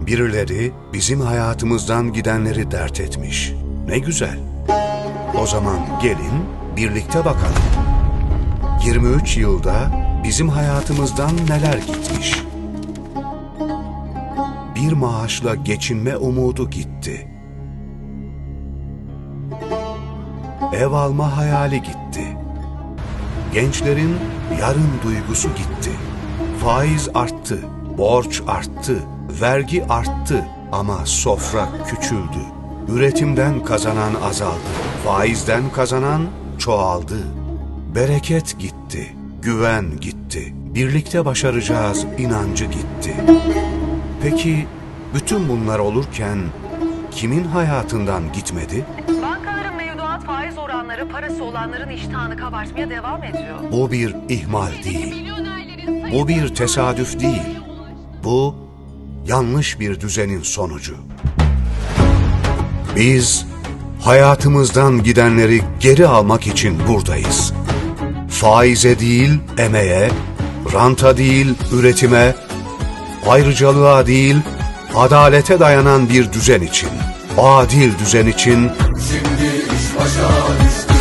Birileri bizim hayatımızdan gidenleri dert etmiş. Ne güzel. O zaman gelin birlikte bakalım. 23 yılda bizim hayatımızdan neler gitmiş? Bir maaşla geçinme umudu gitti. Ev alma hayali gitti. Gençlerin yarın duygusu gitti. Faiz arttı, borç arttı, vergi arttı ama sofra küçüldü. Üretimden kazanan azaldı, faizden kazanan çoğaldı. Bereket gitti, güven gitti, birlikte başaracağız inancı gitti. Peki bütün bunlar olurken kimin hayatından gitmedi? Bankaların mevduat faiz oranları parası olanların iştahını kabartmaya devam ediyor. Bu bir ihmal değil. Bu bir tesadüf değil. Bu yanlış bir düzenin sonucu. Biz hayatımızdan gidenleri geri almak için buradayız. Faize değil emeğe, ranta değil üretime, ayrıcalığa değil adalete dayanan bir düzen için, adil düzen için Şimdi iş başa düştü